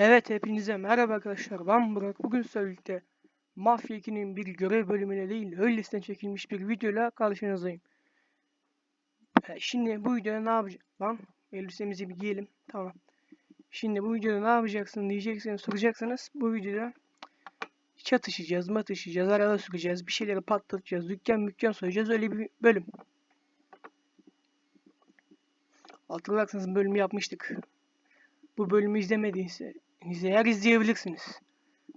Evet hepinize merhaba arkadaşlar ben Burak bugün birlikte Mafya 2'nin bir görev bölümüne değil öylesine çekilmiş bir videoyla karşınızdayım. Ee, şimdi bu videoda ne yapacağız? Lan elbisemizi bir giyelim tamam. Şimdi bu videoda ne yapacaksın diyeceksiniz soracaksanız bu videoda çatışacağız matışacağız araba süreceğiz bir şeyleri patlatacağız dükkan mükkan soyacağız öyle bir bölüm. Hatırlarsanız bölümü yapmıştık. Bu bölümü izlemediyse eğer izleyebilirsiniz.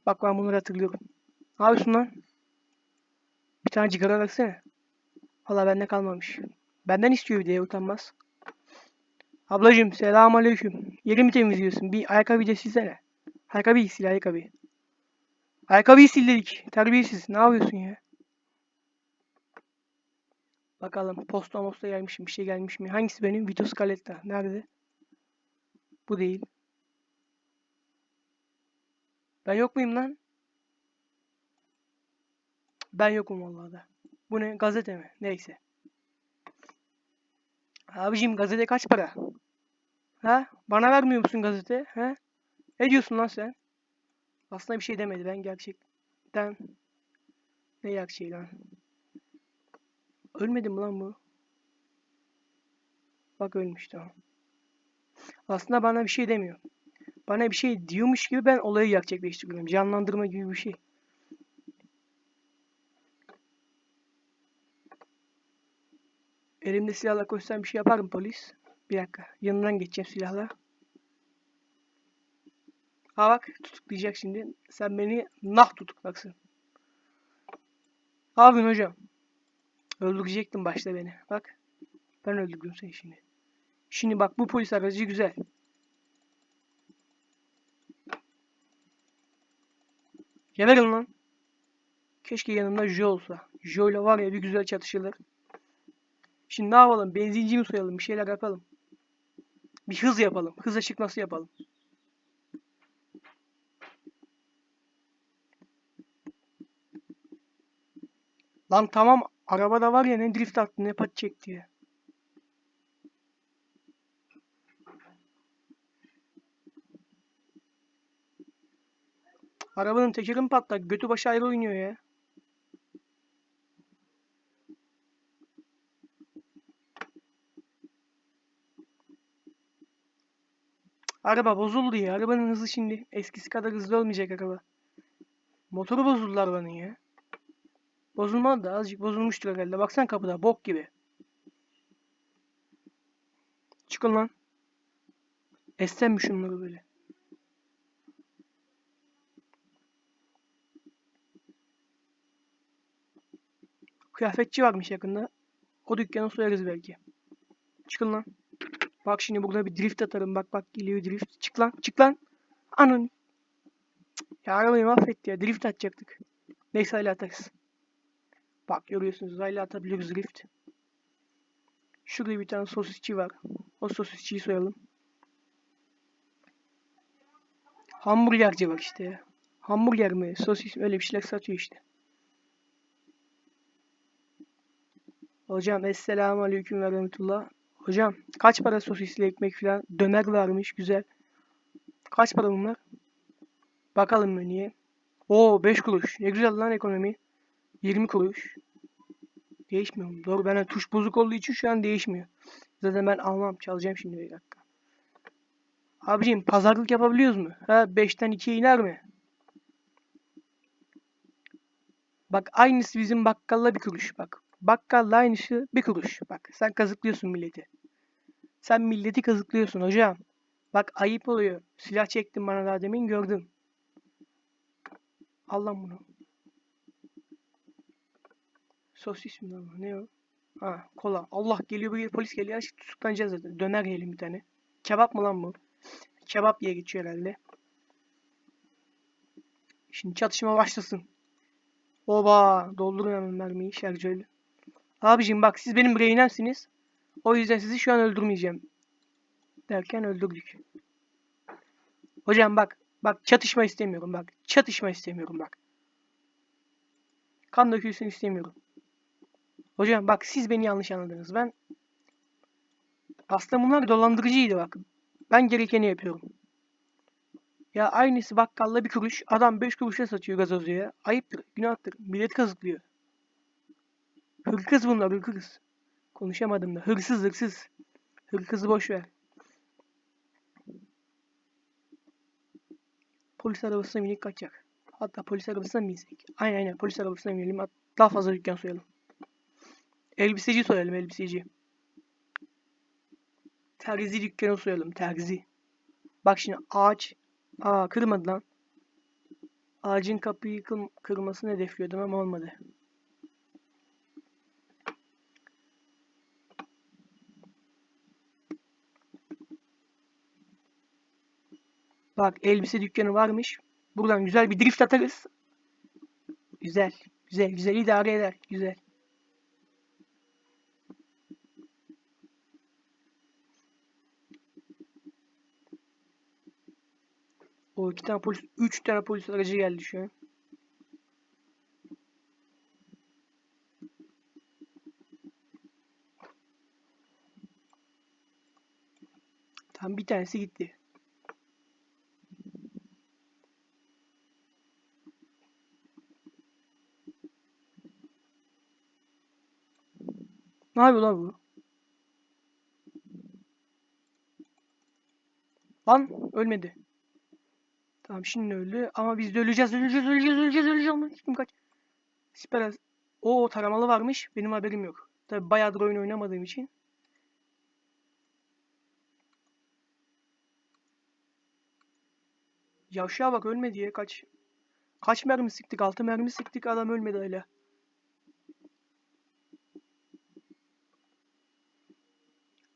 Bak ben bunları hatırlıyorum. Ne yapıyorsun lan? Bir tane cigara versene. Valla bende kalmamış. Benden istiyor bir utanmaz. Ablacım selam aleyküm. Yeri mi temizliyorsun? Bir ayakkabı da silsene. Ayakkabıyı sil ayakkabıyı. Ayakkabıyı sil dedik. Terbiyesiz. Ne yapıyorsun ya? Bakalım posta mosta gelmiş mi? Bir şey gelmiş mi? Hangisi benim? Vito Scaletta. Nerede? Bu değil. Ben yok muyum lan? Ben yokum vallahi da. Bu ne? Gazete mi? Neyse. Abicim gazete kaç para? Ha? Bana vermiyor musun gazete? Ha? Ne diyorsun lan sen? Aslında bir şey demedi. Ben gerçekten ne gerçeği lan? Ölmedi mi lan bu? Bak ölmüş tamam. Aslında bana bir şey demiyor. Bana bir şey diyormuş gibi ben olayı gerçekleştiriyorum. Canlandırma gibi bir şey. Elimde silahla koşsam bir şey yapar mı polis? Bir dakika. Yanından geçeceğim silahla. Ha bak tutuklayacak şimdi. Sen beni nah tutuklaksın. Yapıyorsun hocam? Öldürecektin başta beni. Bak. Ben öldürdüm seni şimdi. Şimdi bak bu polis aracı güzel. Geberin lan. Keşke yanımda Jo olsa. Jo ile var ya bir güzel çatışılır. Şimdi ne yapalım? Benzinci mi soyalım? Bir şeyler yapalım. Bir hız yapalım. Hız açıklaması yapalım. Lan tamam. Arabada var ya ne drift attı ne pat çekti Arabanın tekeri mi patlak? Götü başı ayrı oynuyor ya. Araba bozuldu ya. Arabanın hızı şimdi eskisi kadar hızlı olmayacak araba. Motoru bozuldu arabanın ya. Bozulmadı da azıcık bozulmuştur herhalde. Baksan kapıda bok gibi. Çıkın lan. Esten mi şunları böyle? Kıyafetçi varmış yakında. O dükkanı soyarız belki. Çıkın lan. Bak şimdi burada bir drift atarım. Bak bak geliyor drift. Çık lan. Çık lan. Anın. Ya arabayı mahvetti ya. Drift atacaktık. Neyse hala atarız. Bak görüyorsunuz hala atabiliyoruz drift. Şurada bir tane sosisçi var. O sosisçiyi soyalım. Hamburgerci var işte ya. Hamburger mi? Sosis mi? Öyle bir şeyler satıyor işte. Hocam esselamu aleyküm ve rahmetullah. Hocam kaç para sosisli ekmek falan döner varmış güzel. Kaç para bunlar? Bakalım menüye. Oo 5 kuruş. Ne güzel lan ekonomi. 20 kuruş. Değişmiyor? Doğru bana tuş bozuk olduğu için şu an değişmiyor. Zaten ben almam. Çalacağım şimdi bir dakika. Abicim pazarlık yapabiliyoruz mu? Ha 5'ten 2'ye iner mi? Bak aynısı bizim bakkalla bir kuruş bak. Bakkalla aynısı bir kuruş. Bak sen kazıklıyorsun milleti. Sen milleti kazıklıyorsun hocam. Bak ayıp oluyor. Silah çektim bana daha demin gördüm. Al lan bunu. Sosis mi lan? Ne o? Ha kola. Allah geliyor bir polis geliyor. Şimdi tutuklanacağız zaten. Döner yiyelim bir tane. Kebap mı lan bu? Kebap diye geçiyor herhalde. Şimdi çatışma başlasın. Oba doldurun hemen mermiyi şarjörle. Abicim bak siz benim reynemsiniz. O yüzden sizi şu an öldürmeyeceğim. Derken öldürdük. Hocam bak. Bak çatışma istemiyorum bak. Çatışma istemiyorum bak. Kan dökülsün istemiyorum. Hocam bak siz beni yanlış anladınız. Ben aslında bunlar dolandırıcıydı bak. Ben gerekeni yapıyorum. Ya aynısı bakkalla bir kuruş. Adam beş kuruşa satıyor gazozuya. Ayıptır, günahtır. Millet kazıklıyor. Hırkız bunlar, hırkız. Konuşamadım da. Hırsız, hırsız. Hırkızı boş ver. Polis arabasına binip kaçacak. Hatta polis arabasına binsek? Aynen aynen polis arabasına binelim. Daha fazla dükkan soyalım. Elbiseci soyalım elbiseci. Terzi dükkanı soyalım terzi. Bak şimdi ağaç. Aa kırmadı lan. Ağacın kapıyı kır kırmasını hedefliyordum ama olmadı. Bak elbise dükkanı varmış. Buradan güzel bir drift atarız. Güzel. Güzel. Güzel idare eder. Güzel. O iki tane polis, üç tane polis aracı geldi şu an. Tam bir tanesi gitti. Ne yapıyor lan bu? Lan ölmedi. Tamam şimdi öldü ama biz de öleceğiz öleceğiz öleceğiz öleceğiz öleceğiz. Kim kaç? Siper o taramalı varmış. Benim haberim yok. Tabi bayağıdır oyun oynamadığım için. Yavşağa bak ölmedi ya kaç. Kaç mermi sıktık? 6 mermi sıktık adam ölmedi hala.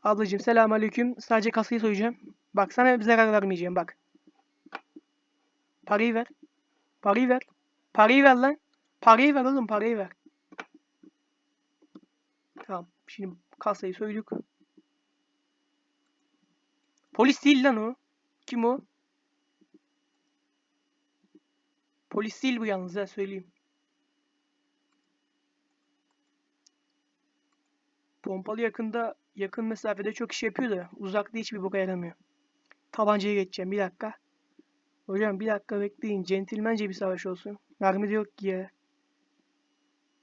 Ablacığım selamünaleyküm. Sadece kasayı soyacağım. Bak sana zarar vermeyeceğim bak. Parayı ver. Parayı ver. Parayı ver lan. Parayı ver oğlum parayı ver. Tamam. Şimdi kasayı soyduk. Polis değil lan o. Kim o? Polis değil bu yalnız ha söyleyeyim. Pompalı yakında yakın mesafede çok iş yapıyor da uzakta hiçbir boka yaramıyor. Tabancaya geçeceğim bir dakika. Hocam bir dakika bekleyin. Centilmence bir savaş olsun. Mermi de yok ki ya.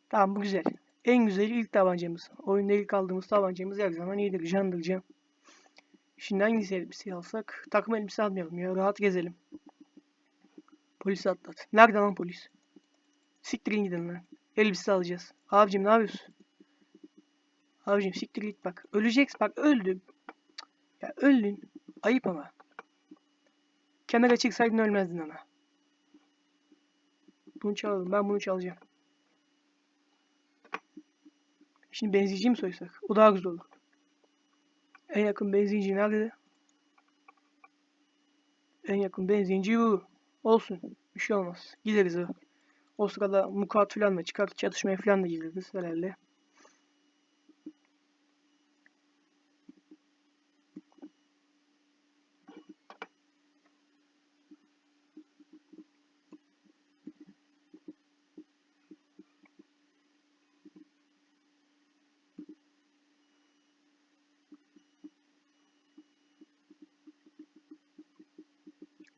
Tamam bu güzel. En güzeli ilk tabancamız. Oyunda ilk aldığımız tabancamız her zaman iyidir. Candır can. Şimdi hangisi elbiseyi alsak? Takım elbise almayalım ya. Rahat gezelim. Polis atlat. Nerede lan polis? Siktirin gidin lan. Elbise alacağız. Abicim ne yapıyorsun? Abicim siktir git bak. Öleceksin bak öldüm. Ya öldün. Ayıp ama. Kenara çıksaydın ölmezdin ama. Bunu çalalım. Ben bunu çalacağım. Şimdi benzinci mi soysak? O daha güzel olur. En yakın benzinci nerede? En yakın benzinci bu. Olsun. Bir şey olmaz. Gideriz o. O sırada mukat falan da çıkar. Çatışmaya falan da gireriz herhalde.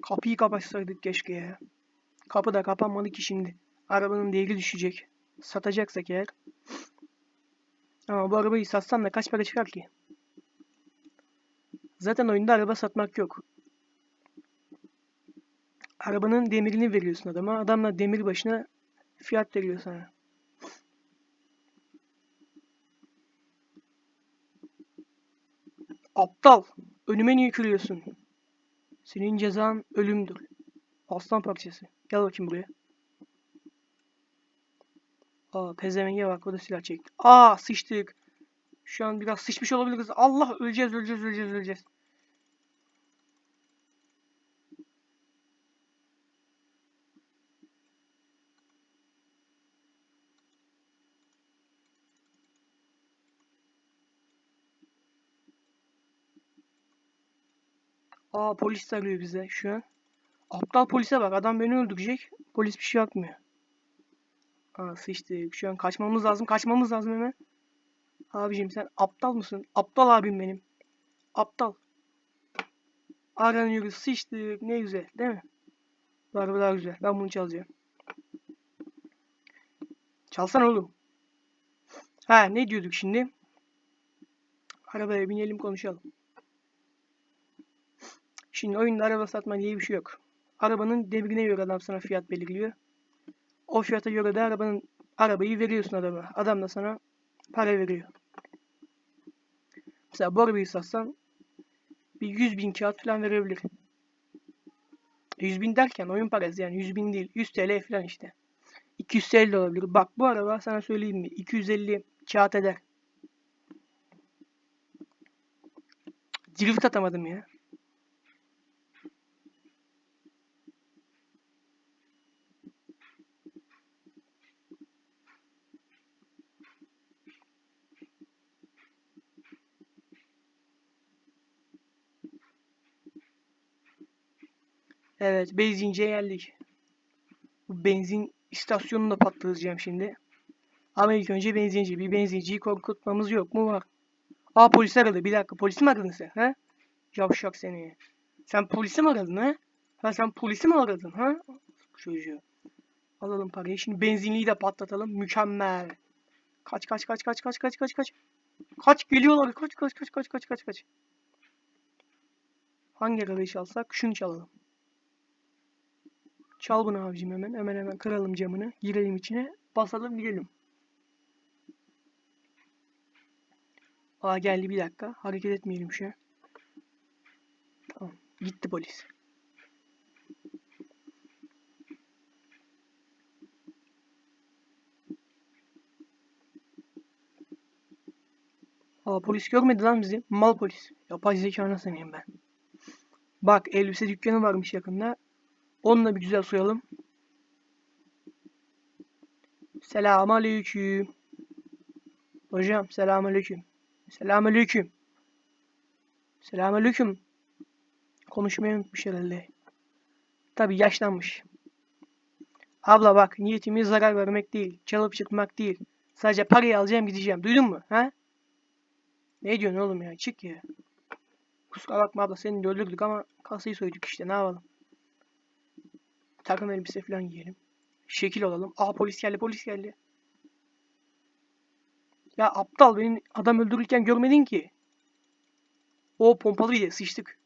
Kapıyı kapatsaydık keşke ya. Kapı da kapanmadı ki şimdi. Arabanın değeri düşecek. Satacaksak eğer. Ama bu arabayı satsam da kaç para çıkar ki? Zaten oyunda araba satmak yok. Arabanın demirini veriyorsun adama. Adam da demir başına fiyat veriyor sana. Aptal! Önüme niye kırıyorsun? Senin cezan ölümdür. Aslan parçası. Gel bakayım buraya. Aa pezevenge bak o da silah çekti. Aa sıçtık. Şu an biraz sıçmış olabiliriz. Allah öleceğiz öleceğiz öleceğiz öleceğiz. Aa polis arıyor bize şu an. Aptal polise bak adam beni öldürecek. Polis bir şey yapmıyor. Aa sıçtık. Şu an kaçmamız lazım. Kaçmamız lazım hemen. Abicim sen aptal mısın? Aptal abim benim. Aptal. Aranıyoruz sıçtık. Ne güzel değil mi? Araba daha güzel. Ben bunu çalacağım. Çalsana oğlum. Ha ne diyorduk şimdi? Arabaya binelim konuşalım. Şimdi oyunda araba satma diye bir şey yok. Arabanın devrine göre adam sana fiyat belirliyor. O fiyata göre de arabanın arabayı veriyorsun adama. Adam da sana para veriyor. Mesela bu arabayı satsan bir 100 bin kağıt falan verebilir. 100 bin derken oyun parası yani 100 bin değil 100 TL falan işte. 200 TL de olabilir. Bak bu araba sana söyleyeyim mi 250 kağıt eder. Drift atamadım ya. Evet, benzinciye geldik. Bu benzin istasyonunu da patlatacağım şimdi. Ama ilk önce benzinci. Bir benzinciyi korkutmamız yok mu? Var. Aa polis aradı. Bir dakika. Polisi mi aradın sen? He? Yavşak seni. Sen polisi mi aradın ha? Ha sen polisi mi aradın ha? Çocuğu. Alalım parayı. Şimdi benzinliği de patlatalım. Mükemmel. Kaç kaç kaç kaç kaç kaç kaç kaç. Kaç geliyorlar. Kaç kaç kaç kaç kaç kaç kaç. Hangi arabayı çalsak? Şunu çalalım. Çal bunu abicim hemen. Hemen hemen kıralım camını. Girelim içine. Basalım girelim. Aa geldi bir dakika. Hareket etmeyelim şu. Tamam. Gitti polis. Aa polis görmedi lan bizi. Mal polis. Yapay zeka nasıl ben. Bak elbise dükkanı varmış yakında. Onunla bir güzel soyalım. Selamünaleyküm. Hocam selamünaleyküm. Selamünaleyküm. Selamünaleyküm. Konuşmayı unutmuş herhalde. Tabi yaşlanmış. Abla bak niyetimiz zarar vermek değil. Çalıp çıkmak değil. Sadece parayı alacağım gideceğim. Duydun mu? Ha? Ne diyorsun oğlum ya? Çık ya. Kusura bakma abla seni de öldürdük ama kasayı soyduk işte ne yapalım. Takım elbise falan giyelim. Şekil olalım. Aa polis geldi polis geldi. Ya aptal benim adam öldürürken görmedin ki. O pompalı bir de sıçtık.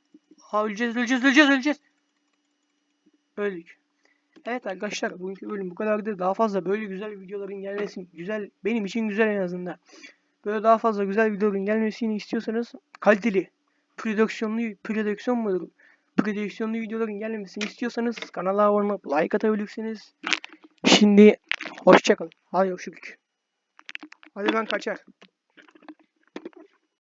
Aa öleceğiz öleceğiz öleceğiz öleceğiz. Öldük. Evet arkadaşlar bugünkü bölüm bu kadardı. Daha fazla böyle güzel videoların gelmesini güzel benim için güzel en azından. Böyle daha fazla güzel videoların gelmesini istiyorsanız kaliteli prodüksiyonlu prodüksiyon mudur? Prodüksiyonlu videoların gelmesini istiyorsanız kanala abone olup like atabilirsiniz. Şimdi hoşçakalın. Hadi hoşçakalın. Hadi ben kaçar.